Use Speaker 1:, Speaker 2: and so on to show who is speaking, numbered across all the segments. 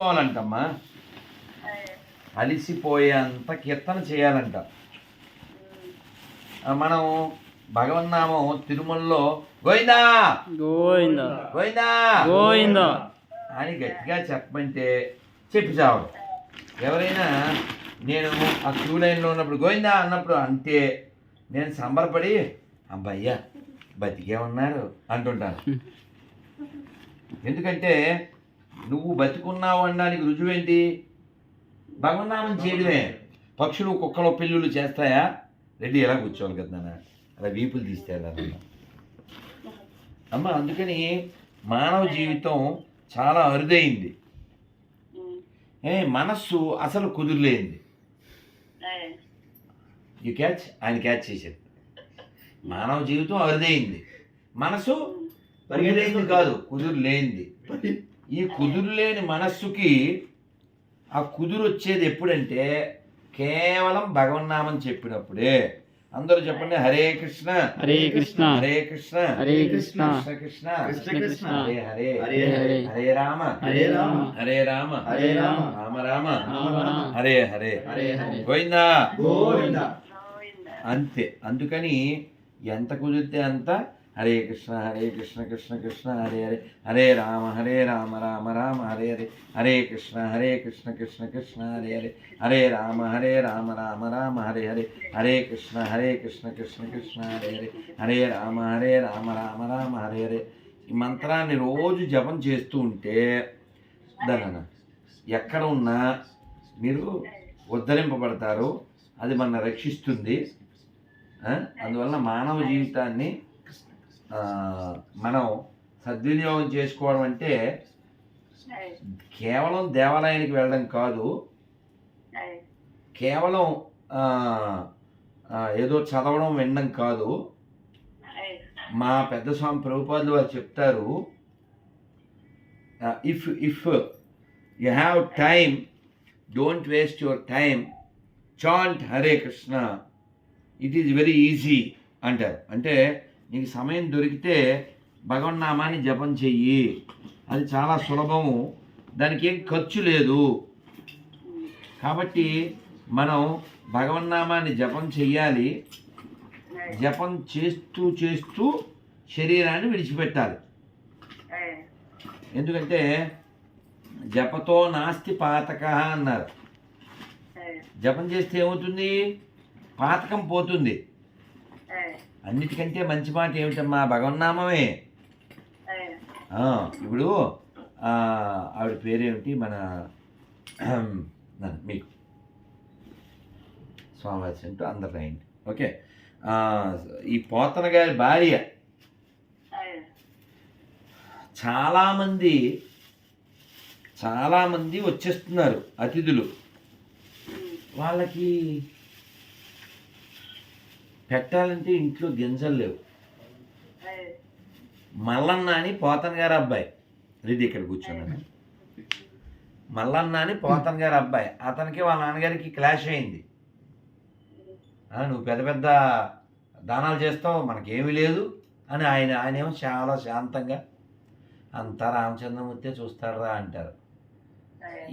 Speaker 1: పోవాలంటమ్మా అలిసిపోయేంత కీర్తన చేయాలంట. మనం భగవన్నామం తిరుమలలో గోయిందా
Speaker 2: గోవింద.
Speaker 1: గోయిందా
Speaker 2: గోవింద.
Speaker 1: అని గట్టిగా చెప్పమంటే చెప్పి చావడం ఎవరైనా నేను ఆ క్యూ లైన్లో ఉన్నప్పుడు గోయిందా అన్నప్పుడు అంటే నేను సంబరపడి అబ్బయ్యా బతికే ఉన్నారు అంటుంటాను. ఎందుకంటే నువ్వు బతికున్నావు అనడానికి రుజువేంటి? భగవన్నామం చేయడమే. పక్షులు కుక్కలు పిల్లులు చేస్తాయా? రెడ్డి ఎలా కూర్చోవాలి కదా నాన్న? అలా వీపులు తీస్తే అమ్మ అందుకని మానవ జీవితం చాలా అరుదైంది. ఏ మనస్సు అసలు కుదురులేంది యు క్యాచ్ ఆయన క్యాచ్ చేశారు మానవ జీవితం అరుదైంది. మనసు పరిగెడైంది కాదు కుదురు లేనిది ఈ కుదురు లేని మనస్సుకి ఆ కుదురు వచ్చేది ఎప్పుడంటే కేవలం భగవన్నామం చెప్పినప్పుడే. అందరూ చెప్పండి హరే కృష్ణ.
Speaker 2: హరే కృష్ణ.
Speaker 1: హరే కృష్ణ.
Speaker 2: హరే కృష్ణ.
Speaker 1: కృష్ణ కృష్ణ.
Speaker 3: కృష్ణ కృష్ణ.
Speaker 1: హరే హరే.
Speaker 3: హరే
Speaker 2: హరే.
Speaker 1: హరే రామ.
Speaker 3: హరే రామ.
Speaker 1: హరే రామ.
Speaker 3: హరే రామ.
Speaker 1: రామ రామ.
Speaker 2: రామ రామ.
Speaker 1: హరే హరే.
Speaker 3: హరే హరే.
Speaker 1: గోవిందా?
Speaker 3: గోవింద.
Speaker 1: అంతే. అందుకని ఎంత కుదిరితే అంత హరే కృష్ణ హరే కృష్ణ కృష్ణ కృష్ణ హరే హరే. హరే రామ హరే రామ రామ రామ హరే హరే. హరే కృష్ణ హరే కృష్ణ కృష్ణ కృష్ణ హరే హరే. హరే రామ హరే రామ రామ రామ హరే హరే. హరే కృష్ణ హరే కృష్ణ కృష్ణ కృష్ణ హరే హరే. హరే రామ హరే రామ రామ రామ హరే హరే. ఈ మంత్రాన్ని రోజు జపం చేస్తూ ఉంటే దన ఎక్కడ ఉన్నా మీరు ఉద్ధరింపబడతారు అది మన రక్షిస్తుంది. అందువల్ల అందువలన మానవ జీవితాన్ని మనం సద్వినియోగం చేసుకోవడం అంటే కేవలం దేవాలయానికి వెళ్ళడం కాదు. కేవలం ఏదో చదవడం వినడం కాదు. మా పెద్ద స్వామి ప్రభుపాదులు వారు చెప్తారు if if you have time don't waste your time chant Hare Krishna it is very easy అంటారు. అంటే నీకు సమయం దొరికితే భగవన్నామాన్ని జపం చెయ్యి. అది చాలా సులభము. దానికి ఏం ఖర్చు లేదు. కాబట్టి మనం భగవన్నామాన్ని జపం చెయ్యాలి. జపం చేస్తూ చేస్తూ శరీరాన్ని విడిచిపెట్టాలి. ఎందుకంటే జపతో నాస్తి పాతక అన్నారు. జపం చేస్తే ఏమవుతుంది? పాతకం పోతుంది. అన్నిటికంటే మంచి మాట ఏమిటమ్మా? భగవన్నామమే. ఇప్పుడు ఆవిడ పేరేమిటి? మన మీకు. స్వామి అంటూ అందరు రాయండి ఓకే. ఈ పోతన గారి భార్య. చాలామంది చాలామంది వచ్చేస్తున్నారు అతిథులు. వాళ్ళకి పెట్టాలంటే ఇంట్లో గింజలు లేవు. మల్లన్న అని పోతన్ గారి అబ్బాయి. రెడ్డి ఇక్కడ కూర్చున్నాను మల్లన్న అని పోతన్ గారి అబ్బాయి. అతనికి వాళ్ళ నాన్నగారికి క్లాష్ అయింది. నువ్వు పెద్ద పెద్ద దానాలు చేస్తావు మనకేమీ లేదు అని ఆయన ఆయన ఏమో చాలా శాంతంగా అంతా రామచంద్రమూర్తే చూస్తారా అంటారు.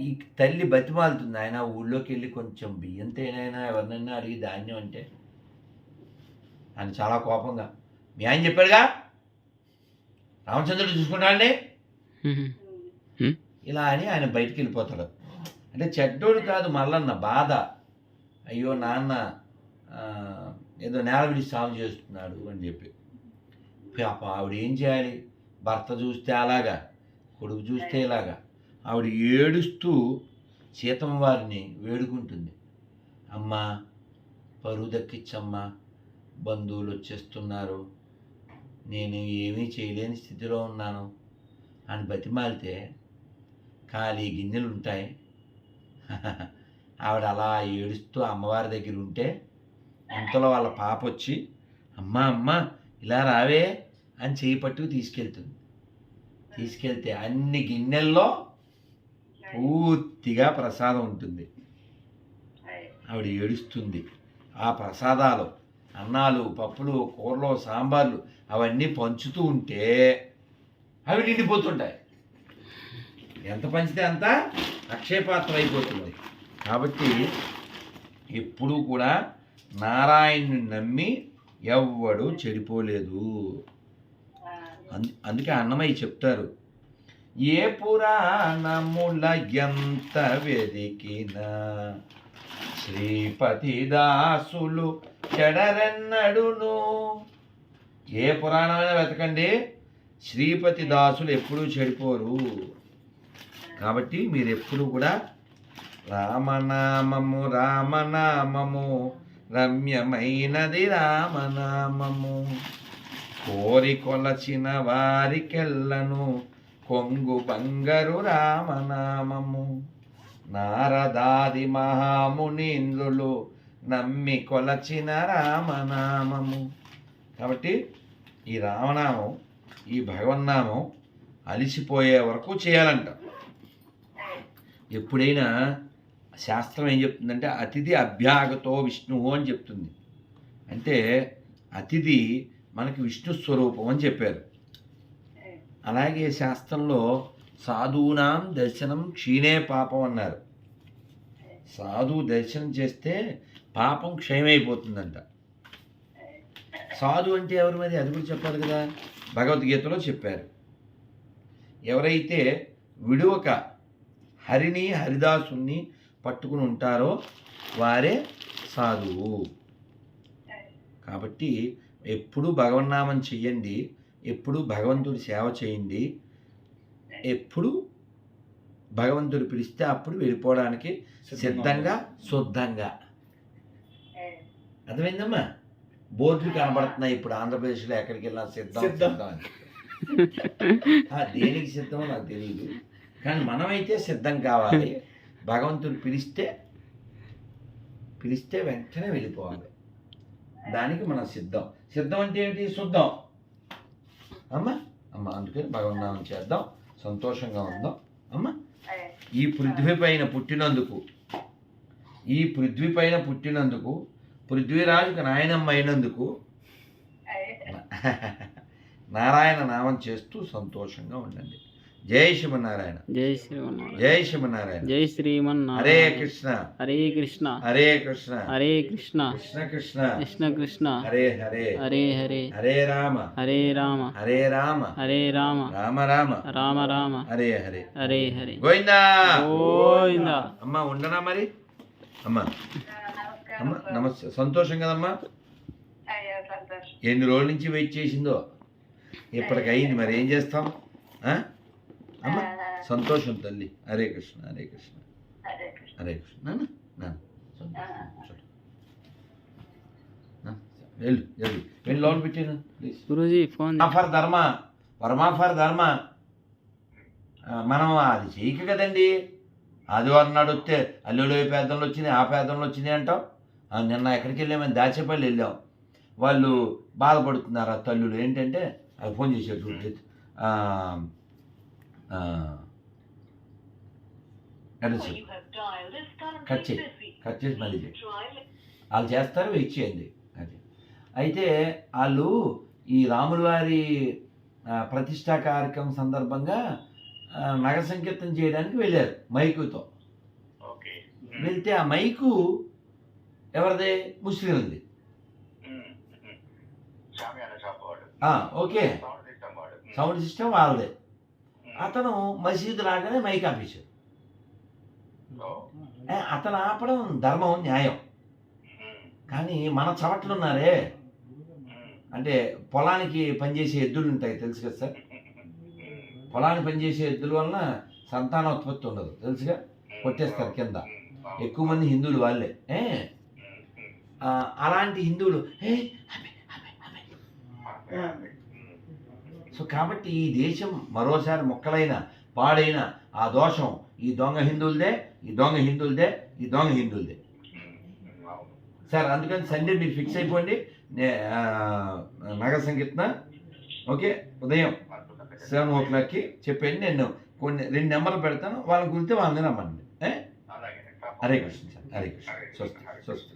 Speaker 1: ఈ తల్లి బతిమాలుతుంది. ఆయన ఊళ్ళోకి వెళ్ళి కొంచెం బియ్యం తేనైనా ఎవరినైనా అడిగి ధాన్యం అంటే ఆయన చాలా కోపంగా. మీ ఆయన చెప్పాడుగా? రామచంద్రుడు చూసుకుంటాడండి ఇలా అని ఆయన బయటికి వెళ్ళిపోతాడు. అంటే చెడ్డోడు కాదు మల్లన్న బాధ. అయ్యో నాన్న ఏదో నేల విడిచి సాగు చేస్తున్నాడు అని చెప్పి. పాప ఆవిడ ఏం చేయాలి? భర్త చూస్తే అలాగా కొడుకు చూస్తే ఇలాగా. ఆవిడ ఏడుస్తూ సీతమ్మ వారిని వేడుకుంటుంది. అమ్మా పరువు దక్కిచ్చమ్మా బంధువులు వచ్చేస్తున్నారు నేను ఏమీ చేయలేని స్థితిలో ఉన్నాను. అని బతిమాలితే ఖాళీ గిన్నెలు ఉంటాయి ఆవిడ అలా ఏడుస్తూ అమ్మవారి దగ్గర ఉంటే అంతలో వాళ్ళ పాప వచ్చి అమ్మ అమ్మ ఇలా రావే అని చేయి పట్టుకు తీసుకెళ్తుంది. తీసుకెళ్తే అన్ని గిన్నెల్లో పూర్తిగా ప్రసాదం ఉంటుంది. ఆవిడ ఏడుస్తుంది. ఆ ప్రసాదాలు అన్నాలు పప్పులు కూరలు సాంబార్లు అవన్నీ పంచుతూ ఉంటే అవి నిండిపోతుంటాయి. ఎంత పంచితే అంత అక్షయపాత్ర అయిపోతుంది. కాబట్టి ఎప్పుడూ కూడా నారాయణుని నమ్మి ఎవ్వడు చెడిపోలేదు. అందు అందుకే అన్నమయ్య చెప్తారు ఏ పురాణముల ఎంత వెదికినా శ్రీపతి దాసులు చెడరెన్నడును? ఏ పురాణమైనా వెతకండి. శ్రీపతి దాసులు ఎప్పుడూ చెడిపోరు. కాబట్టి మీరు ఎప్పుడు కూడా రామనామము రామనామము రమ్యమైనది రామనామము. కోరి కొలచిన వారికెల్లను కొంగు బంగరు రామనామము. నారదాది మహామునీంద్రులు నమ్మి కొలచిన రామనామము. కాబట్టి ఈ రామనామం ఈ భగవన్నామం అలిసిపోయే వరకు చేయాలంట. ఎప్పుడైనా శాస్త్రం ఏం చెప్తుందంటే అతిథి అభ్యాగతో విష్ణువు అని చెప్తుంది. అంటే అతిథి మనకి విష్ణు స్వరూపం అని చెప్పారు. అలాగే శాస్త్రంలో సాధూనాం దర్శనం క్షీణే పాపం అన్నారు. సాధువు దర్శనం చేస్తే పాపం క్షయమైపోతుందంట. సాధు అంటే ఎవరు మరి? అది కూడా చెప్పాలి కదా. భగవద్గీతలో చెప్పారు. ఎవరైతే విడువక హరిని హరిదాసుని పట్టుకుని ఉంటారో వారే సాధువు. కాబట్టి ఎప్పుడు భగవన్నామం చెయ్యండి ఎప్పుడు భగవంతుడి సేవ చేయండి ఎప్పుడు భగవంతుడు పిలిస్తే అప్పుడు వెళ్ళిపోవడానికి సిద్ధంగా శుద్ధంగా. అర్థమైందమ్మా? బోర్డులు కనబడుతున్నాయి ఇప్పుడు ఆంధ్రప్రదేశ్లో ఎక్కడికి వెళ్ళినా సిద్ధం
Speaker 3: సిద్ధం.
Speaker 1: సిద్ధం అని. ఆ, దేనికి సిద్ధమో నాకు తెలియదు కానీ మనమైతే సిద్ధం కావాలి. భగవంతుడు పిలిస్తే పిలిస్తే వెంటనే వెళ్ళిపోవాలి. దానికి మనం సిద్ధం. సిద్ధం అంటే ఏంటి? శుద్ధం. అమ్మ అమ్మ అందుకని భగవన్నామం చేద్దాం. సంతోషంగా ఉందాం. అమ్మ ఈ పృథ్వీ పైన పుట్టినందుకు ఈ పృథ్వీ పైన పుట్టినందుకు పృథ్వీరాజుకు నాయనమ్మ అయినందుకు నారాయణ నామం చేస్తూ సంతోషంగా ఉండండి. జై శివనారాయణ
Speaker 2: జై శ్రీమన్నారాయణ.
Speaker 1: జై శివనారాయణ
Speaker 2: జై
Speaker 1: హరే
Speaker 2: శ్రీమన్నారాయణ
Speaker 1: కృష్ణ.
Speaker 2: హరే కృష్ణ.
Speaker 1: హరే కృష్ణ.
Speaker 2: హరే కృష్ణ.
Speaker 1: కృష్ణ కృష్ణ.
Speaker 2: కృష్ణ కృష్ణ.
Speaker 1: హరే హరే.
Speaker 2: హరే హరే.
Speaker 1: హరే రామ.
Speaker 2: హరే రామ.
Speaker 1: హరే రామ.
Speaker 2: హరే రామ.
Speaker 1: రామ రామ.
Speaker 2: రామ రామ.
Speaker 1: హరే హరే.
Speaker 2: హరే హరే.
Speaker 1: గోవిందా.
Speaker 2: గోవింద.
Speaker 1: అమ్మ ఉండనా మరి? అమ్మ. అమ్మ నమస్తే సంతోషం కదమ్మా? ఎన్ని రోజుల నుంచి వెయిట్ చేసిందో? ఇప్పటికి అయింది మరి ఏం చేస్తాం? అమ్మ సంతోషం తల్లి. హరే కృష్ణ హరే కృష్ణ. హరే కృష్ణ. వెళ్ళు వెళ్ళు. వెళ్ళి లోన్ పెట్టాను ప్లీజ్
Speaker 2: గురూజీ ఫోన్
Speaker 1: ఫర్ ధర్మ వర్మ ఫర్ ధర్మ మనం అది చేయక కదండి. ఆదివారం నాడు వస్తే అల్లుడు పేదలు వచ్చినాయి ఆ పేదలు వచ్చినాయి అంటాం నిన్న ఎక్కడికి వెళ్ళామని దాచేపల్లి వెళ్ళాం. వాళ్ళు బాధపడుతున్నారు ఆ తల్లులు. ఏంటంటే అది ఫోన్ చేశారు చూడు ఆ, ఆ, ఎక్కడ చెప్పు
Speaker 4: కట్ చేయి.
Speaker 1: కట్ చేసి మళ్ళీ చేయి. వాళ్ళు చేస్తారు వెయిట్ చేయండి. అది అయితే వాళ్ళు ఈ రాముల వారి ప్రతిష్టా కార్యక్రమం సందర్భంగా నగర సంకీర్తన చేయడానికి వెళ్ళారు మైకుతో.
Speaker 3: ఓకే.
Speaker 1: వెళ్తే ఆ మైకు ఎవరిదే? ముస్లింది ఓకే.
Speaker 3: సౌండ్ సిస్టమ్
Speaker 1: వాళ్ళదే. అతను మసీదు లాగానే మైక్ ఆపేశాడు. అతను ఆపడం ధర్మం న్యాయం. కానీ మన చవట్లు ఉన్నారే. అంటే పొలానికి పనిచేసే ఎద్దులు ఉంటాయి తెలుసు కదా సార్? పొలానికి పనిచేసే ఎద్దుల వలన సంతానోత్పత్తి ఉండదు తెలుసుగా? కొట్టేస్తారు కింద. ఎక్కువ మంది హిందువులు వాళ్ళే. అలాంటి హిందువులు ఏ. సో కాబట్టి ఈ దేశం మరోసారి మొక్కలైన పాడైన ఆ దోషం ఈ దొంగ హిందువులదే ఈ దొంగ హిందువులదే ఈ దొంగ హిందువులదే. సార్ అందుకని సండే మీరు ఫిక్స్ అయిపోండి. నగర సంగీతన ఓకే? ఉదయం సెవెన్ ఓ క్లాక్కి చెప్పండి నేను కొన్ని రెండు నెంబర్లు పెడతాను. వాళ్ళని కుదిరితే వాళ్ళని రమ్మండి. హరే కృష్ణ సార్ హరే కృష్ణ. స్వస్తి స్వస్తి.